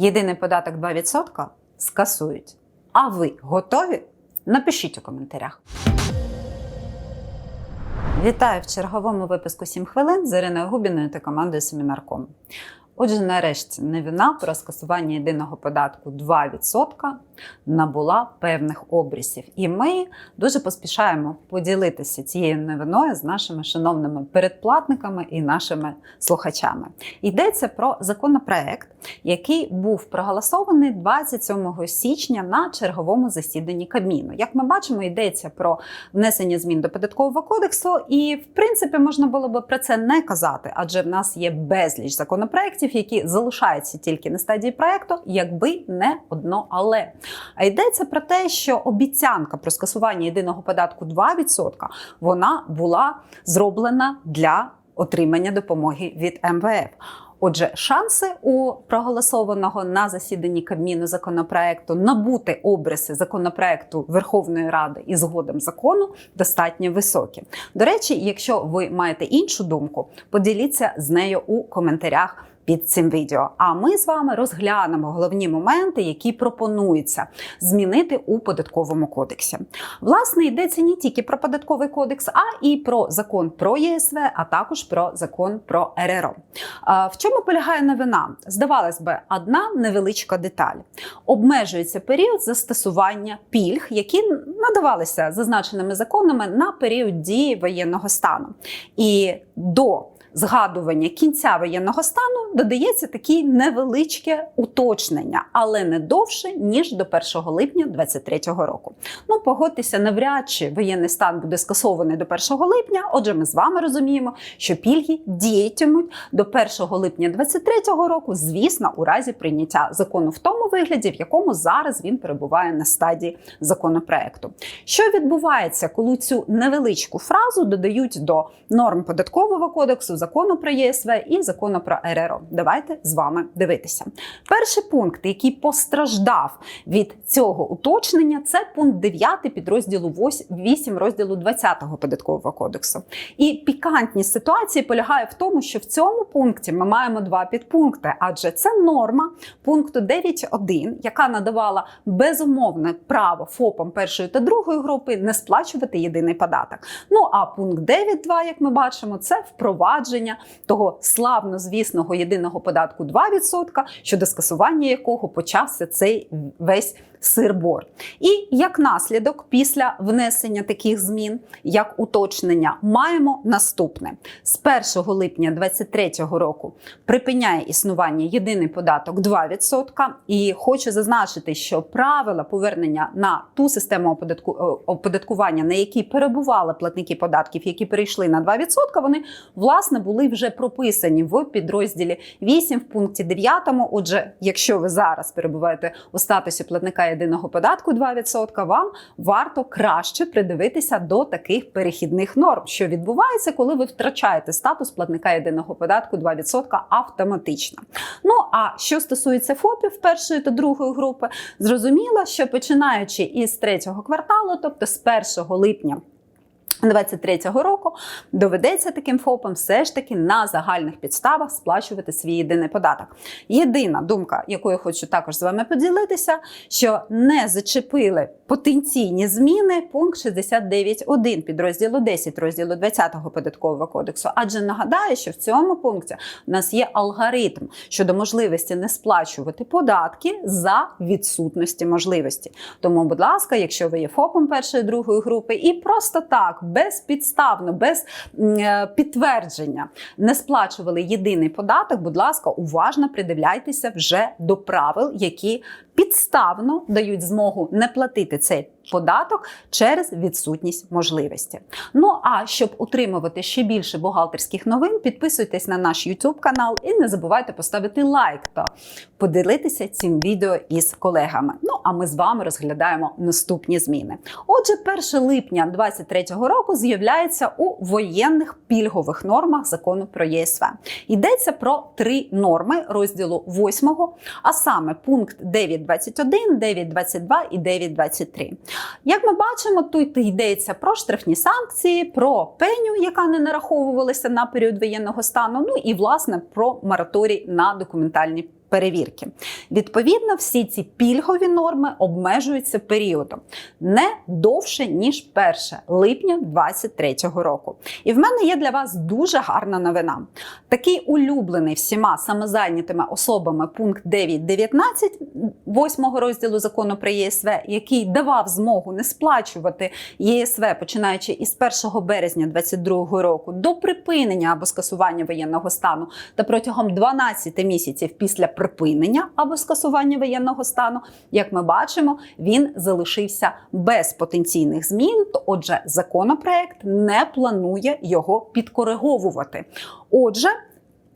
Єдиний податок 2% скасують. А ви готові? Напишіть у коментарях. Вітаю в черговому випуску «7 хвилин з Іриною Губіною та командою Семінарком. Отже, нарешті новина про скасування єдиного податку 2% набула певних обрісів. І ми дуже поспішаємо поділитися цією новиною з нашими шановними передплатниками і нашими слухачами. Йдеться про законопроект, який був проголосований 27 січня на черговому засіданні Кабміну. Як ми бачимо, йдеться про внесення змін до податкового кодексу, і в принципі можна було би про це не казати, адже в нас є безліч законопроєктів, які залишаються тільки на стадії проекту, якби не одно але. А йдеться про те, що обіцянка про скасування єдиного податку 2% вона була зроблена для отримання допомоги від МВФ. Отже, шанси у проголосованого на засіданні Кабміну законопроекту набути обриси законопроекту Верховної Ради і згодом закону достатньо високі. До речі, якщо ви маєте іншу думку, поділіться з нею у коментарях. Під цим відео, а ми з вами розглянемо головні моменти, які пропонуються змінити у податковому кодексі. Власне, йдеться не тільки про податковий кодекс, а і про закон про ЄСВ, а також про закон про РРО. В чому полягає новина? Здавалось би, одна невеличка деталь: обмежується період застосування пільг, які надавалися зазначеними законами на період дії воєнного стану. І до згадування кінця воєнного стану додається такі невеличке уточнення, але не довше ніж до 1 липня 2023 року. Ну, погодьтеся, навряд чи воєнний стан буде скасований до 1 липня. Отже, ми з вами розуміємо, що пільги діятимуть до 1 липня 2023 року, звісно, у разі прийняття закону в тому вигляді, в якому зараз він перебуває на стадії законопроекту. Що відбувається, коли цю невеличку фразу додають до норм податкового кодексу? Закону про ЄСВ і закону про РРО. Давайте з вами дивитися. Перший пункт, який постраждав від цього уточнення, це пункт 9 підрозділу 8 розділу 20 податкового кодексу. І пікантність ситуації полягає в тому, що в цьому пункті ми маємо два підпункти, адже це норма пункту 9.1, яка надавала безумовне право ФОПам першої та другої групи не сплачувати єдиний податок. Ну а пункт 9.2, як ми бачимо, це впровадження впровадження того славно звісного єдиного податку 2%, щодо скасування якого почався цей весь сирбор. І як наслідок, після внесення таких змін, як уточнення, маємо наступне: з 1 липня 2023 року припиняє існування єдиний податок 2%. І хочу зазначити, що правила повернення на ту систему оподатку... оподаткування, на якій перебували платники податків, які перейшли на 2%, вони власне були вже прописані в підрозділі 8 в пункті 9. Отже, якщо ви зараз перебуваєте у статусі платника єдиного податку 2%, вам варто краще придивитися до таких перехідних норм, що відбувається, коли ви втрачаєте статус платника єдиного податку 2% автоматично. Ну а що стосується ФОПів першої та другої групи, зрозуміло, що починаючи із третього кварталу, тобто з 1 липня. 23-го року доведеться таким ФОПам все ж таки на загальних підставах сплачувати свій єдиний податок. Єдина думка, яку я хочу також з вами поділитися, що не зачепили потенційні зміни пункт 69.1 підрозділу 10 розділу 20 податкового кодексу. Адже нагадаю, що в цьому пункті у нас є алгоритм щодо можливості не сплачувати податки за відсутності можливості. Тому, будь ласка, якщо ви є ФОПом першої другої групи і просто так безпідставно, без е, підтвердження не сплачували єдиний податок, будь ласка, уважно придивляйтеся вже до правил, які підставно дають змогу не платити цей податок через відсутність можливості. Ну а щоб отримувати ще більше бухгалтерських новин, підписуйтесь на наш YouTube канал і не забувайте поставити лайк та поділитися цим відео із колегами. Ну а ми з вами розглядаємо наступні зміни. Отже, 1 липня 2023 року з'являється у воєнних пільгових нормах закону про ЄСВ. Йдеться про три норми розділу 8, а саме пункт 9.21, 9.22 і 9.23. Як ми бачимо, тут йдеться про штрафні санкції, про пеню, яка не нараховувалася на період воєнного стану, ну і власне про мораторій на документальні перевірки. Відповідно, всі ці пільгові норми обмежуються періодом не довше ніж 1 липня 2023 року. І в мене є для вас дуже гарна новина. Такий улюблений всіма самозайнятими особами пункт 9.19 8 розділу закону про ЄСВ, який давав змогу не сплачувати ЄСВ, починаючи із 1 березня 2022 року до припинення або скасування воєнного стану та протягом 12 місяців після припинення або скасування воєнного стану, як ми бачимо, він залишився без потенційних змін. Отже, законопроект не планує його підкориговувати. Отже,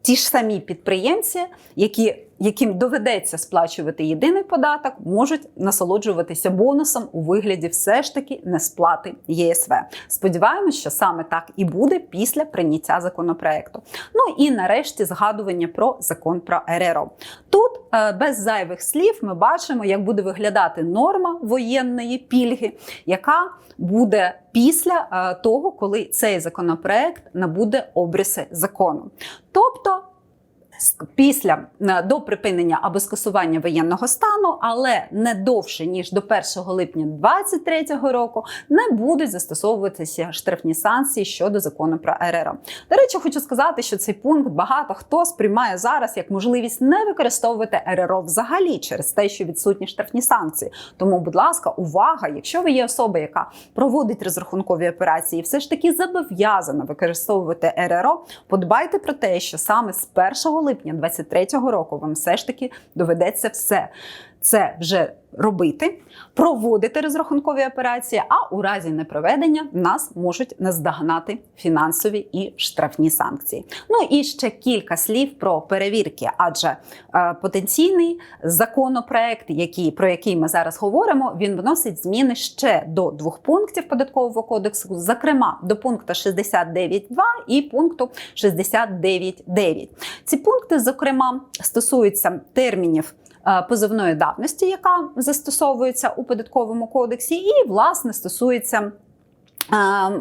ті ж самі підприємці, які яким доведеться сплачувати єдиний податок, можуть насолоджуватися бонусом у вигляді все ж таки несплати ЄСВ. Сподіваємось, що саме так і буде після прийняття законопроекту. Ну і нарешті згадування про закон про РРО. Тут е, без зайвих слів ми бачимо, як буде виглядати норма воєнної пільги, яка буде після е, того, коли цей законопроект набуде обриси закону. Тобто після е, до припинення або скасування воєнного стану, але не довше ніж до 1 липня 2023 року, не будуть застосовуватися штрафні санкції щодо закону про РРО. До речі, хочу сказати, що цей пункт багато хто сприймає зараз як можливість не використовувати РРО взагалі через те, що відсутні штрафні санкції. Тому, будь ласка, увага! Якщо ви є особа, яка проводить розрахункові операції, все ж таки зобов'язана використовувати РРО, подбайте про те, що саме з 1 липня 2023 року вам все ж таки доведеться все це вже робити, проводити розрахункові операції, а у разі непроведення нас можуть наздогнати фінансові і штрафні санкції. Ну і ще кілька слів про перевірки, адже е, потенційний законопроект, який, про який ми зараз говоримо, він вносить зміни ще до двох пунктів податкового кодексу, зокрема до пункту 69.2 і пункту 69.9. Ці пункти, зокрема, стосуються термінів. Е, Позовної давності, яка застосовується у податковому кодексі, і власне стосується е,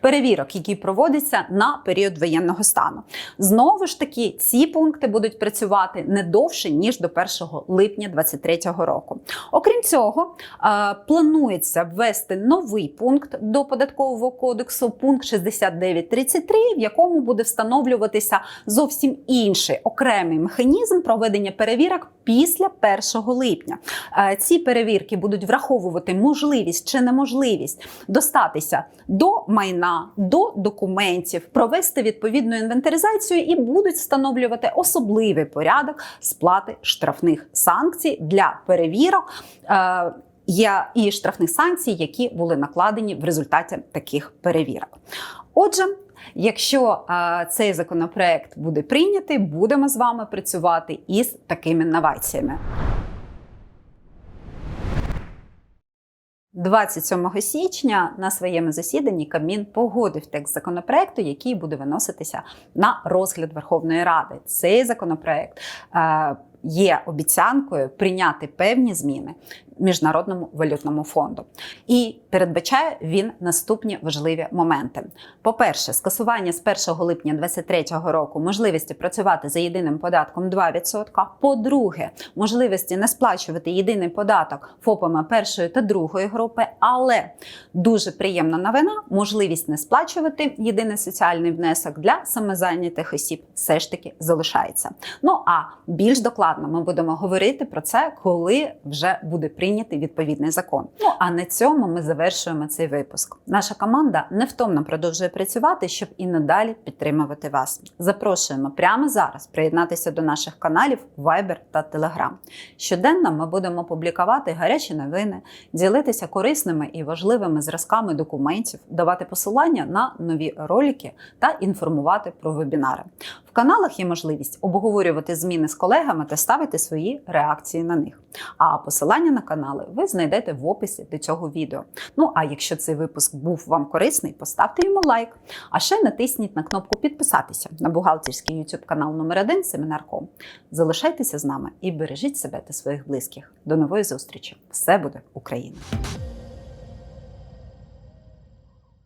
перевірок, які проводяться на період воєнного стану. Знову ж таки, ці пункти будуть працювати не довше ніж до 1 липня 2023 року. Окрім цього, е, планується ввести новий пункт до податкового кодексу, пункт 6933, в якому буде встановлюватися зовсім інший окремий механізм проведення перевірок після 1 липня. Е, Ці перевірки будуть враховувати можливість чи неможливість достатися до майна, до документів, провести відповідну інвентаризацію і будуть встановлювати особливий порядок сплати штрафних санкцій для перевірок. е, Є і штрафних санкцій, які були накладені в результаті таких перевірок. Отже, якщо е, цей законопроект буде прийнятий, будемо з вами працювати із такими новаціями. 27 січня на своєму засіданні Кабмін погодив текст законопроекту, який буде виноситися на розгляд Верховної Ради. Цей законопроект е, є обіцянкою прийняти певні зміни Міжнародному валютному фонду. І передбачає він наступні важливі моменти. По-перше, скасування з 1 липня 2023 року можливості працювати за єдиним податком 2%. По-друге, можливості не сплачувати єдиний податок ФОПами першої та другої групи, але дуже приємна новина, можливість не сплачувати єдиний соціальний внесок для самозайнятих осіб все ж таки залишається. Ну а більш докладно ми будемо говорити про це, коли вже буде прийнятий відповідний закон. Ну а на цьому ми завершуємо цей випуск. Наша команда невтомно продовжує працювати, щоб і надалі підтримувати вас. Запрошуємо прямо зараз приєднатися до наших каналів Viber та Telegram. Щоденно ми будемо публікувати гарячі новини, ділитися корисними і важливими зразками документів, давати посилання на нові ролики та інформувати про вебінари. В каналах є можливість обговорювати зміни з колегами та ставити свої реакції на них. А посилання на канали ви знайдете в описі до цього відео. Ну а якщо цей випуск був вам корисний, поставте йому лайк. А ще натисніть на кнопку підписатися на бухгалтерський YouTube канал номер 1 Семінар.ком. Залишайтеся з нами і бережіть себе та своїх близьких. До нової зустрічі! Все буде Україна!